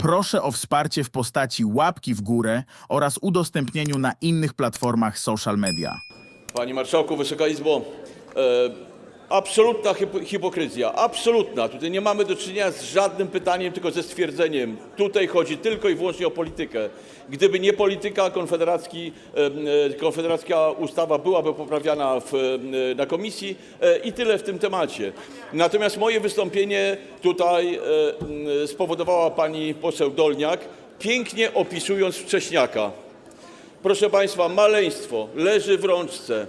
Proszę o wsparcie w postaci łapki w górę oraz udostępnieniu na innych platformach social media. Panie Marszałku, Wysoka Izbo, e, absolutna hip- hipokryzja, absolutna. Tutaj nie mamy do czynienia z żadnym pytaniem, tylko ze stwierdzeniem. Tutaj chodzi tylko i wyłącznie o politykę. Gdyby nie polityka, e, konfederacka ustawa byłaby poprawiana w, e, na komisji e, i tyle w tym temacie. Natomiast moje wystąpienie tutaj spowodowała pani poseł Dolniak, pięknie opisując wcześniaka. Proszę Państwa, maleństwo leży w rączce.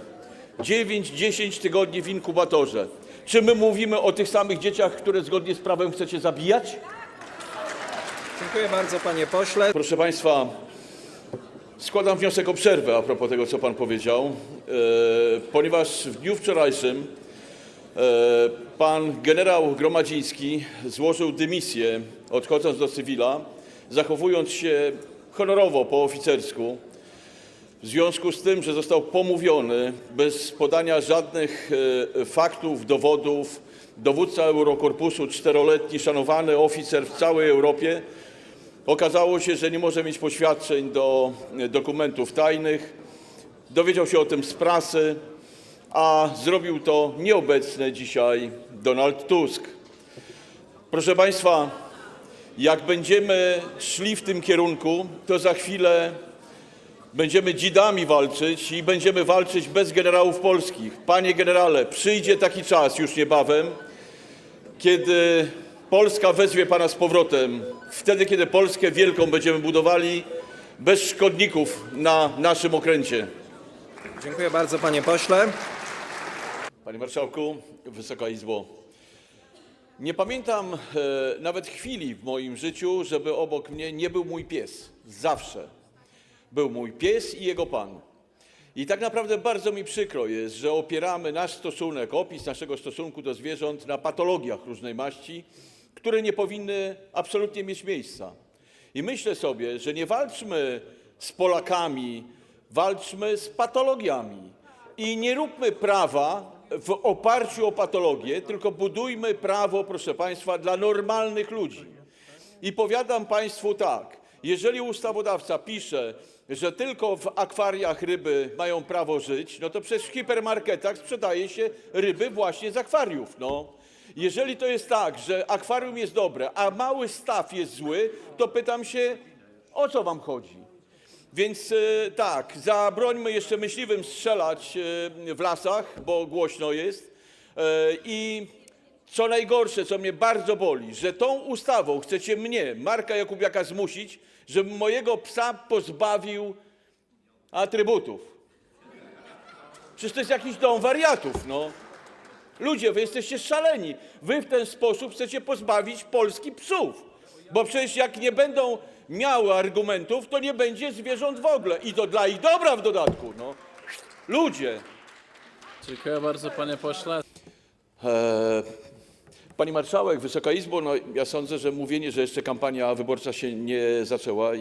9-10 tygodni w inkubatorze. Czy my mówimy o tych samych dzieciach, które zgodnie z prawem chcecie zabijać? Dziękuję bardzo, panie pośle. Proszę Państwa, składam wniosek o przerwę a propos tego, co Pan powiedział, e, ponieważ w dniu wczorajszym e, Pan generał Gromadziński złożył dymisję, odchodząc do cywila, zachowując się honorowo, po oficersku. W związku z tym, że został pomówiony bez podania żadnych e, faktów, dowodów, dowódca Eurokorpusu, czteroletni, szanowany oficer w całej Europie, okazało się, że nie może mieć poświadczeń do e, dokumentów tajnych. Dowiedział się o tym z prasy, a zrobił to nieobecny dzisiaj Donald Tusk. Proszę Państwa, jak będziemy szli w tym kierunku, to za chwilę Będziemy dzidami walczyć i będziemy walczyć bez generałów polskich. Panie generale, przyjdzie taki czas już niebawem, kiedy Polska wezwie pana z powrotem. Wtedy, kiedy Polskę wielką będziemy budowali bez szkodników na naszym okręcie. Dziękuję bardzo, panie pośle. Panie Marszałku, Wysoka Izbo. Nie pamiętam e, nawet chwili w moim życiu, żeby obok mnie nie był mój pies. Zawsze był mój pies i jego pan. I tak naprawdę bardzo mi przykro jest, że opieramy nasz stosunek, opis naszego stosunku do zwierząt na patologiach różnej maści, które nie powinny absolutnie mieć miejsca. I myślę sobie, że nie walczmy z Polakami, walczmy z patologiami. I nie róbmy prawa w oparciu o patologię, tylko budujmy prawo, proszę Państwa, dla normalnych ludzi. I powiadam Państwu tak, jeżeli ustawodawca pisze, że tylko w akwariach ryby mają prawo żyć, no to przecież w hipermarketach sprzedaje się ryby właśnie z akwariów, no. Jeżeli to jest tak, że akwarium jest dobre, a mały staw jest zły, to pytam się, o co wam chodzi? Więc e, tak, zabrońmy jeszcze myśliwym strzelać e, w lasach, bo głośno jest. E, I co najgorsze, co mnie bardzo boli, że tą ustawą chcecie mnie, Marka Jakubiaka, zmusić, żebym mojego psa pozbawił atrybutów. Przecież to jest jakiś dom wariatów, no. Ludzie, wy jesteście szaleni. Wy w ten sposób chcecie pozbawić Polski psów. Bo przecież jak nie będą miały argumentów, to nie będzie zwierząt w ogóle. I to dla ich dobra w dodatku, no. Ludzie. Dziękuję bardzo, panie pośle. E, Pani Marszałek, Wysoka Izbo, no ja sądzę, że mówienie, że jeszcze kampania wyborcza się nie zaczęła e,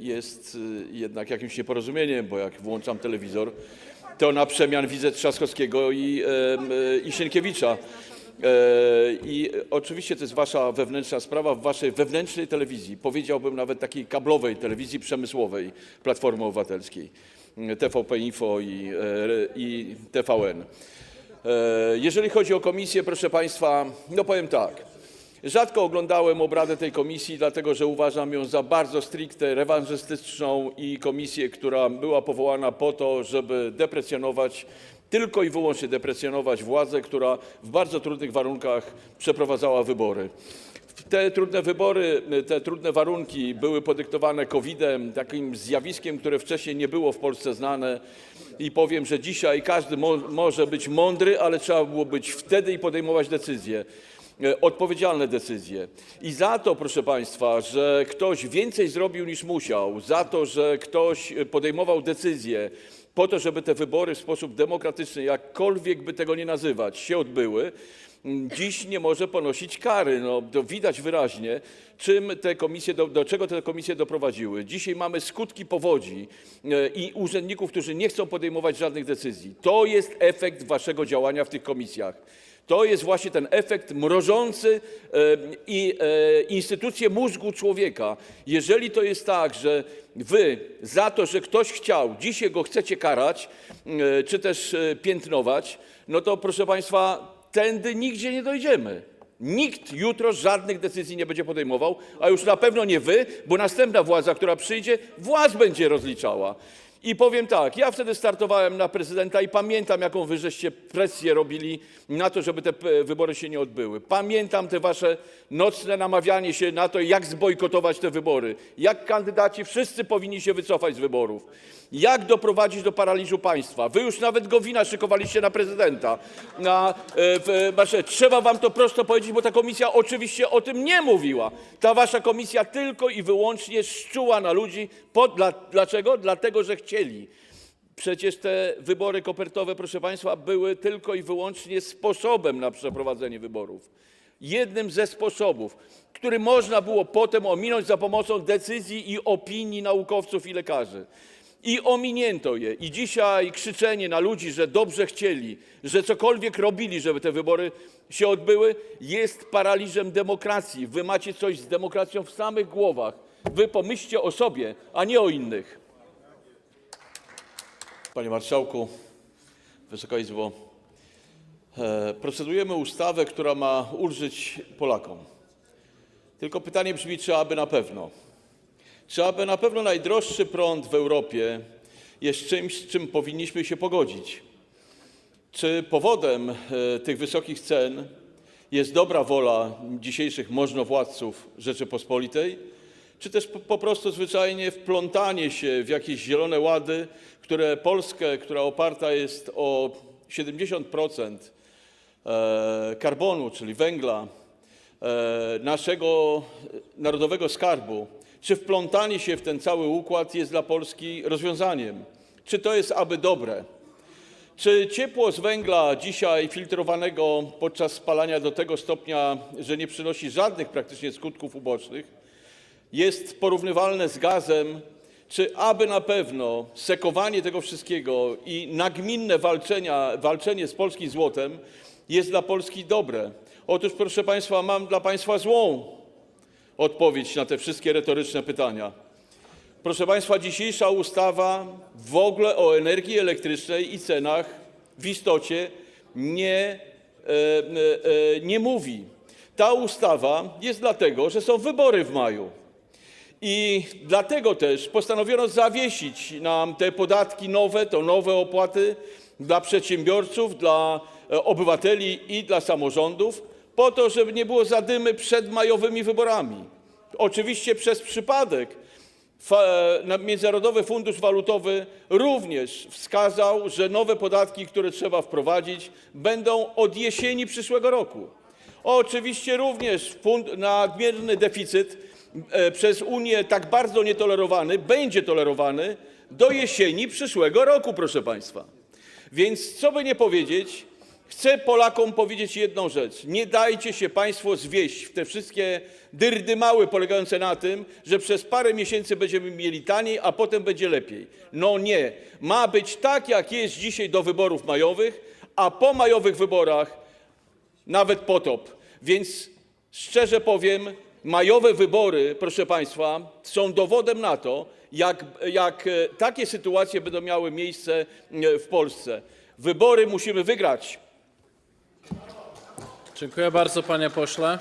jest e, jednak jakimś nieporozumieniem, bo jak włączam telewizor, to na przemian widzę Trzaskowskiego i, e, i Sienkiewicza. I oczywiście to jest wasza wewnętrzna sprawa w waszej wewnętrznej telewizji, powiedziałbym nawet takiej kablowej telewizji przemysłowej Platformy Obywatelskiej, TVP Info i, i TVN. E, Jeżeli chodzi o komisję, proszę Państwa, no powiem tak. Rzadko oglądałem obrady tej komisji, dlatego że uważam ją za bardzo stricte rewanżystyczną i komisję, która była powołana po to, żeby deprecjonować, tylko i wyłącznie deprecjonować władzę, która w bardzo trudnych warunkach przeprowadzała wybory. Te trudne wybory, te trudne warunki były podyktowane COVID-em, takim zjawiskiem, które wcześniej nie było w Polsce znane. I powiem, że dzisiaj każdy mo może być mądry, ale trzeba było być wtedy i podejmować decyzje, e, odpowiedzialne decyzje. I za to, proszę Państwa, że ktoś więcej zrobił niż musiał, za to, że ktoś e, podejmował decyzje po to, żeby te wybory w sposób demokratyczny, jakkolwiek by tego nie nazywać, się odbyły, dziś nie może ponosić kary. No, to widać wyraźnie, czym te komisje, do, do czego te komisje doprowadziły. Dzisiaj mamy skutki powodzi e, i urzędników, którzy nie chcą podejmować żadnych decyzji. To jest efekt waszego działania w tych komisjach. To jest właśnie ten efekt mrożący e, i, e, instytucje mózgu człowieka. Jeżeli to jest tak, że wy za to, że ktoś chciał, dzisiaj go chcecie karać, czy też piętnować, no to proszę Państwa, tędy nigdzie nie dojdziemy. Nikt jutro żadnych decyzji nie będzie podejmował, a już na pewno nie wy, bo następna władza, która przyjdzie, władz będzie rozliczała. I powiem tak, ja wtedy startowałem na prezydenta i pamiętam, jaką wy żeście presję robili na to, żeby te p- wybory się nie odbyły. Pamiętam te wasze nocne namawianie się na to, jak zbojkotować te wybory, jak kandydaci wszyscy powinni się wycofać z wyborów, jak doprowadzić do paraliżu państwa. Wy już nawet Gowina szykowaliście na prezydenta. Na, e, w, trzeba wam to prosto powiedzieć, bo ta komisja oczywiście o tym nie mówiła. Ta wasza komisja tylko i wyłącznie szczuła na ludzi. Po, dla, dlaczego? Dlatego, że chcieli. Przecież te wybory kopertowe, proszę Państwa, były tylko i wyłącznie sposobem na przeprowadzenie wyborów. Jednym ze sposobów, który można było potem ominąć za pomocą decyzji i opinii naukowców i lekarzy. I ominięto je. I dzisiaj krzyczenie na ludzi, że dobrze chcieli, że cokolwiek robili, żeby te wybory się odbyły, jest paraliżem demokracji. Wy macie coś z demokracją w samych głowach. Wy pomyślcie o sobie, a nie o innych. Panie Marszałku, Wysoka Izbo, e, procedujemy ustawę, która ma ulżyć Polakom. Tylko pytanie brzmi, czy aby na pewno? Czy aby na pewno najdroższy prąd w Europie jest czymś, z czym powinniśmy się pogodzić? Czy powodem e, tych wysokich cen jest dobra wola dzisiejszych możnowładców Rzeczypospolitej, czy też po, prostu zwyczajnie wplątanie się w jakieś zielone łady, które Polskę, która oparta jest o 70% e, karbonu, czyli węgla, e, naszego narodowego skarbu, czy wplątanie się w ten cały układ jest dla Polski rozwiązaniem? Czy to jest aby dobre? Czy ciepło z węgla dzisiaj filtrowanego podczas spalania do tego stopnia, że nie przynosi żadnych praktycznie skutków ubocznych, jest porównywalne z gazem, czy aby na pewno sekowanie tego wszystkiego i nagminne walczenie z polskim złotem jest dla Polski dobre? Otóż, proszę Państwa, mam dla Państwa złą odpowiedź na te wszystkie retoryczne pytania. Proszę Państwa, dzisiejsza ustawa w ogóle o energii elektrycznej i cenach w istocie nie, e, e, e, nie mówi. Ta ustawa jest dlatego, że są wybory w maju. I dlatego też postanowiono zawiesić nam te podatki nowe, to nowe opłaty dla przedsiębiorców, dla e, obywateli i dla samorządów, po to, żeby nie było zadymy przed majowymi wyborami. Oczywiście przez przypadek na- Międzynarodowy Fundusz Walutowy również wskazał, że nowe podatki, które trzeba wprowadzić, będą od jesieni przyszłego roku. Oczywiście również nadmierny deficyt e, przez Unię tak bardzo nietolerowany będzie tolerowany do jesieni przyszłego roku, proszę Państwa. Więc co by nie powiedzieć, chcę Polakom powiedzieć jedną rzecz. Nie dajcie się Państwo zwieść w te wszystkie dyrdymały polegające na tym, że przez parę miesięcy będziemy mieli taniej, a potem będzie lepiej. No nie. Ma być tak, jak jest dzisiaj do wyborów majowych, a po majowych wyborach nawet potop. Więc szczerze powiem, majowe wybory, proszę Państwa, są dowodem na to, jak, e, takie sytuacje będą miały miejsce e, w Polsce. Wybory musimy wygrać. Dziękuję bardzo, panie pośle.